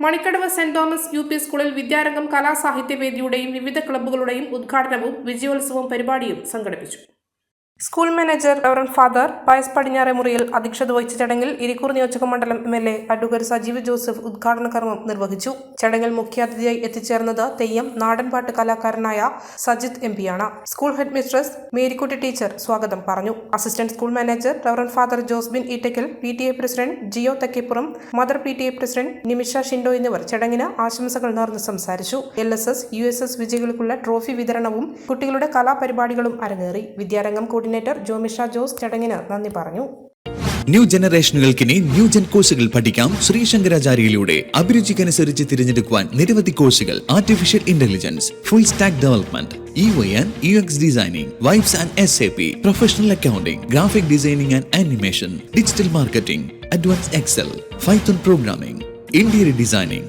Manikkadavu saint Thomas U P സ്കൂളിൽ വിദ്യാരംഗം കലാസാഹിത്യവേദിയുടെയും വിവിധ ക്ലബ്ബുകളുടെയും ഉദ്ഘാടനവും വിജയോത്സവവും പരിപാടിയും സംഘടിപ്പിച്ചു school manager reverend father Pius പടിഞ്ഞാറെ മുറിയിൽ അധ്യക്ഷത വഹിച്ച ചടങ്ങിൽ ഇരിക്കൂർ നിയോജക മണ്ഡലം M L A advocate Sajeev Joseph ഉദ്ഘാടന കർമ്മം നിർവഹിച്ചു. ചടങ്ങിൽ മുഖ്യാതിഥിയായി എത്തിച്ചേർന്നത് തെയ്യം നാടൻപാട്ട് കലാകാരനായ സജിത് എം പിയാണ്. School headmistress Marykutty teacher സ്വാഗതം പറഞ്ഞു. Assistant school manager reverend father Josbin Eettackal P T A president Jio Thekkeppuram mother P T A president Nimisha Shindo എന്നിവർ ചടങ്ങിന് ആശംസകൾ നേർന്ന് സംസാരിച്ചു. L S S U S S വിജയികൾക്കുള്ള trophy വിതരണവും കുട്ടികളുടെ കലാപരിപാടികളും അരങ്ങേറി. വിദ്യാരംഗം കോർഡിനേറ്റർ ജോമിഷ ജോസ് ചടങ്ങിന് നന്ദി പറഞ്ഞു. ന്യൂ ജനറേഷനുകൾക്കിനി ന്യൂ ജെൻ കോഴ്സുകൾ പഠിക്കാം ശ്രീശങ്കരാചാര്യയിലൂടെ അഭിരുചിക്കനുസരിച്ച് തിരഞ്ഞെടുക്കുവാൻ നിരവധി കോഴ്സുകൾ artificial intelligence full stack development E Y and U X designing vibes and S A P professional accounting graphic designing and animation digital marketing advance Excel Python programming interior designing